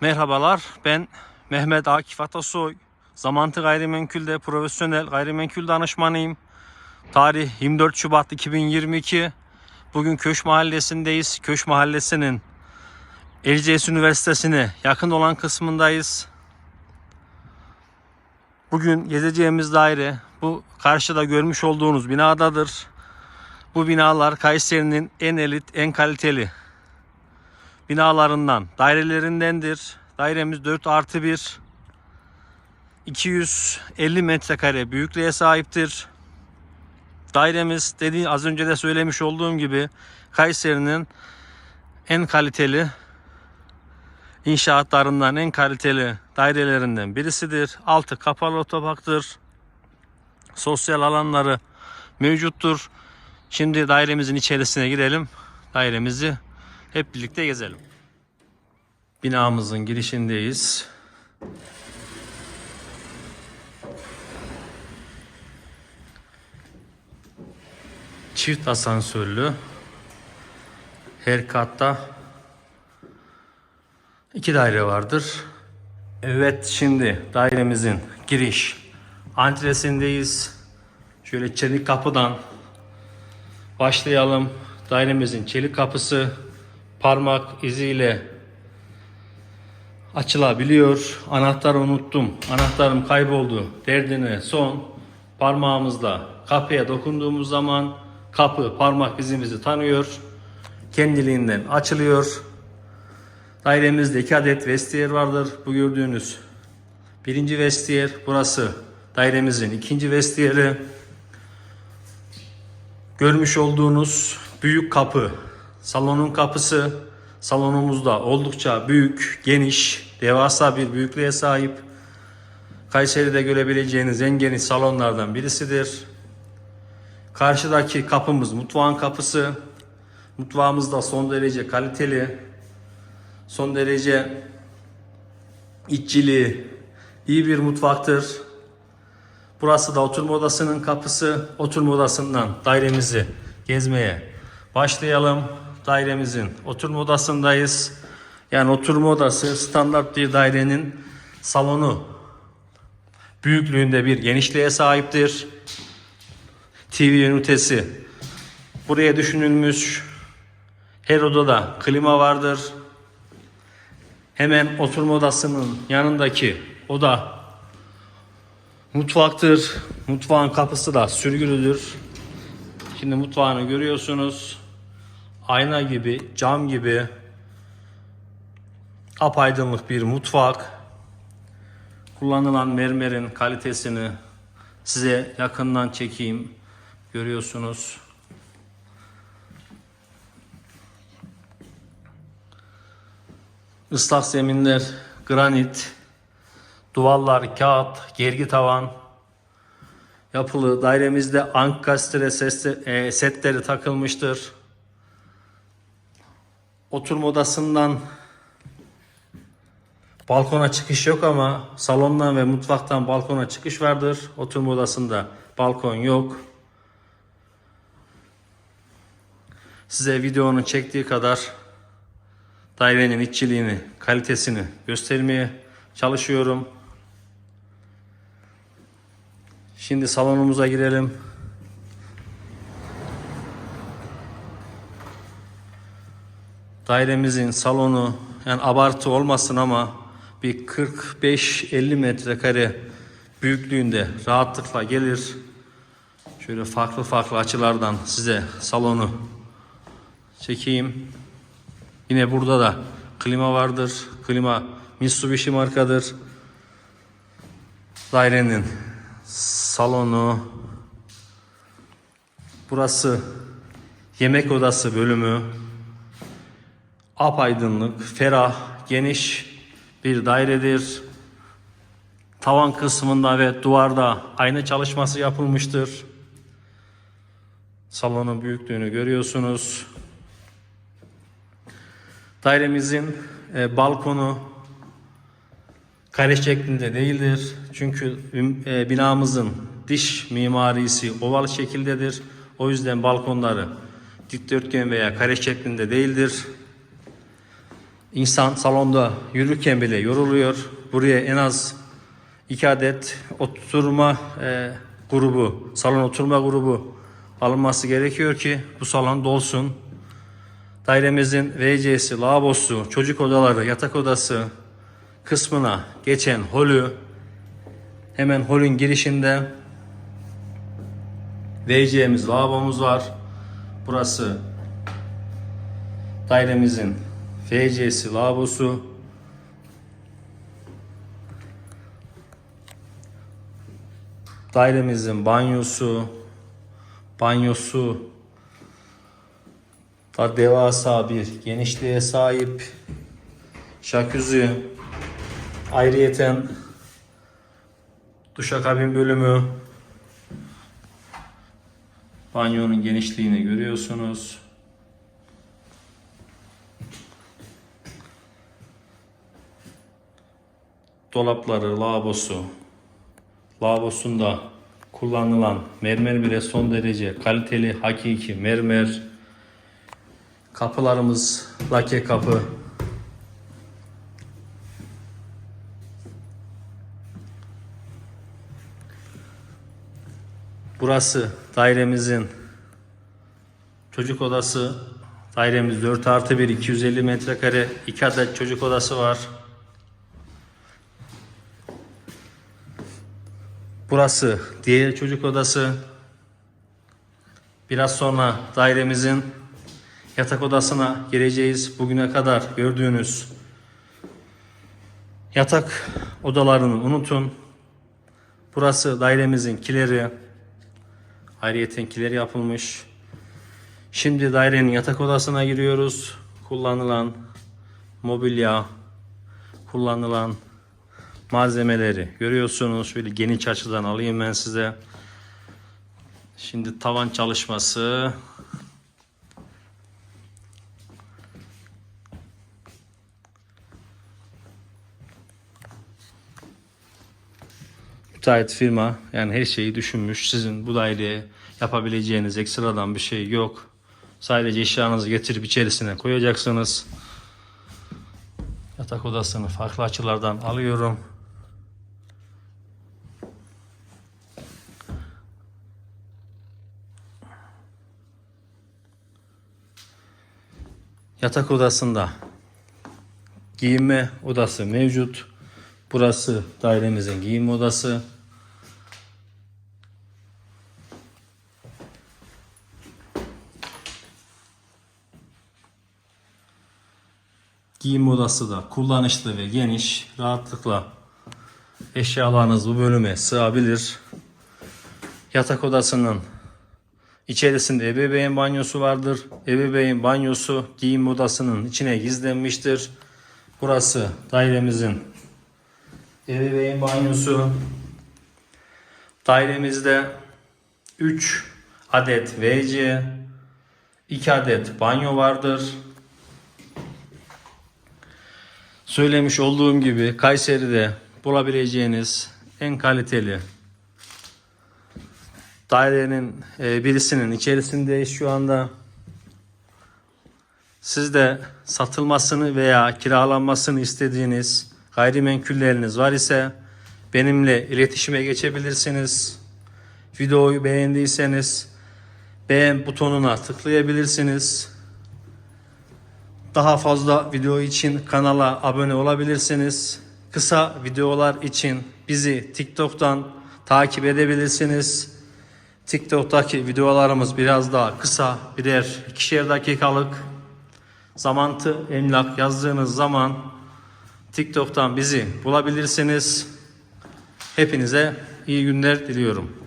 Merhabalar, ben Mehmet Akif Atasoy. Zamantı Gayrimenkul'de profesyonel gayrimenkul danışmanıyım. Tarih 24 Şubat 2022. Bugün Köş Mahallesi'ndeyiz. Köş Mahallesi'nin Erciyes Üniversitesi'ne yakın olan kısmındayız. Bugün gezeceğimiz daire bu karşıda görmüş olduğunuz binadadır. Bu binalar Kayseri'nin en elit, en kaliteli binalarından, dairelerindendir. Dairemiz 4 artı 1. 250 metrekare büyüklüğe sahiptir. Dairemiz dediği az önce de söylemiş olduğum gibi Kayseri'nin en kaliteli inşaatlarından en kaliteli dairelerinden birisidir. Altı kapalı otoparktır. Sosyal alanları mevcuttur. Şimdi dairemizin içerisine girelim. Dairemizi hep birlikte gezelim. Binamızın girişindeyiz. Çift asansörlü. Her katta iki daire vardır. Evet şimdi dairemizin giriş antresindeyiz. Şöyle çelik kapıdan başlayalım. Dairemizin çelik kapısı parmak iziyle açılabiliyor. Anahtarı unuttum. Anahtarım kayboldu. Derdine son parmağımızla kapıya dokunduğumuz zaman kapı parmak izimizi tanıyor. Kendiliğinden açılıyor. Dairemizde iki adet vestiyer vardır. Bu gördüğünüz birinci vestiyer. Burası dairemizin ikinci vestiyeri. Görmüş olduğunuz büyük kapı salonun kapısı. Salonumuzda oldukça büyük, geniş, devasa bir büyüklüğe sahip. Kayseri'de görebileceğiniz en geniş salonlardan birisidir. Karşıdaki kapımız mutfağın kapısı. Mutfağımız da son derece kaliteli. Son derece iççili, iyi bir mutfaktır. Burası da oturma odasının kapısı. Oturma odasından dairemizi gezmeye başlayalım. Dairemizin oturma odasındayız. Yani oturma odası standart bir dairenin salonu büyüklüğünde bir genişliğe sahiptir. TV ünitesi buraya düşünülmüş. Her odada klima vardır. Hemen oturma odasının yanındaki oda mutfaktır. Mutfağın kapısı da sürgülüdür. Şimdi mutfağını görüyorsunuz. Ayna gibi, cam gibi apaydınlık bir mutfak. Kullanılan mermerin kalitesini size yakından çekeyim. Görüyorsunuz. Islak zeminler, granit, duvarlar, kağıt, gergi tavan, yapılı dairemizde ankastre e, setleri takılmıştır. Oturma odasından balkona çıkış yok ama salondan ve mutfaktan balkona çıkış vardır. Oturma odasında balkon yok. Size videonun çektiği kadar dairenin iççiliğini, kalitesini göstermeye çalışıyorum. Şimdi salonumuza girelim. Dairemizin salonu yani abartı olmasın ama bir 45-50 metrekare büyüklüğünde rahatlıkla gelir. Şöyle farklı farklı açılardan size salonu çekeyim. Yine burada da klima vardır. Klima Mitsubishi markadır. Dairenin salonu. Burası yemek odası bölümü. Apaydınlık, ferah, geniş bir dairedir. Tavan kısmında ve duvarda ayna çalışması yapılmıştır. Salonun büyüklüğünü görüyorsunuz. Dairemizin e, balkonu kare şeklinde değildir. Çünkü e, binamızın dış mimarisi oval şekildedir. O yüzden balkonları dikdörtgen veya kare şeklinde değildir. İnsan salonda yürürken bile yoruluyor. Buraya en az iki adet oturma e, grubu, salon oturma grubu alınması gerekiyor ki bu salon dolsun. Dairemizin WC'si, lavabosu, çocuk odaları, yatak odası kısmına geçen holü hemen holün girişinde WC'miz, lavabomuz var. Burası dairemizin WC'si, lavabosu. Dairemizin banyosu, banyosu da devasa bir genişliğe sahip. Jacuzzi ayrıyeten duşakabin bölümü banyonun genişliğini görüyorsunuz. Dolapları, lavabosu, lavabosunda kullanılan mermer bile son derece kaliteli, hakiki mermer. Kapılarımız lake kapı. Burası dairemizin çocuk odası. Dairemiz 4 artı 1 250 metrekare. 2 adet çocuk odası var. Burası diğer çocuk odası. Biraz sonra dairemizin yatak odasına gireceğiz. Bugüne kadar gördüğünüz yatak odalarını unutun. Burası dairemizin kileri. Ayrıyeten kileri yapılmış. Şimdi dairenin yatak odasına giriyoruz. Kullanılan mobilya, kullanılan malzemeleri görüyorsunuz. Şöyle geniş açıdan alayım ben size. Şimdi tavan çalışması. Müteahhit firma yani her şeyi düşünmüş. Sizin bu daireye yapabileceğiniz ekstradan bir şey yok. Sadece eşyanızı getirip içerisine koyacaksınız. Yatak odasını farklı açılardan alıyorum. Yatak odasında giyinme odası mevcut. Burası dairemizin giyinme odası. Giyinme odası da kullanışlı ve geniş. Rahatlıkla eşyalarınız bu bölüme sığabilir. Yatak odasının içerisinde ebeveyn banyosu vardır. Ebeveyn banyosu giyinme odasının içine gizlenmiştir. Burası dairemizin ebeveyn banyosu. Dairemizde 3 adet WC, 2 adet banyo vardır. Söylemiş olduğum gibi Kayseri'de bulabileceğiniz en kaliteli dairenin e, birisinin içerisindeyiz şu anda. Siz de satılmasını veya kiralanmasını istediğiniz gayrimenkulleriniz var ise benimle iletişime geçebilirsiniz. Videoyu beğendiyseniz beğen butonuna tıklayabilirsiniz. Daha fazla video için kanala abone olabilirsiniz. Kısa videolar için bizi TikTok'tan takip edebilirsiniz. TikTok'taki videolarımız biraz daha kısa, birer ikişer dakikalık. Zamantı emlak yazdığınız zaman TikTok'tan bizi bulabilirsiniz. Hepinize iyi günler diliyorum.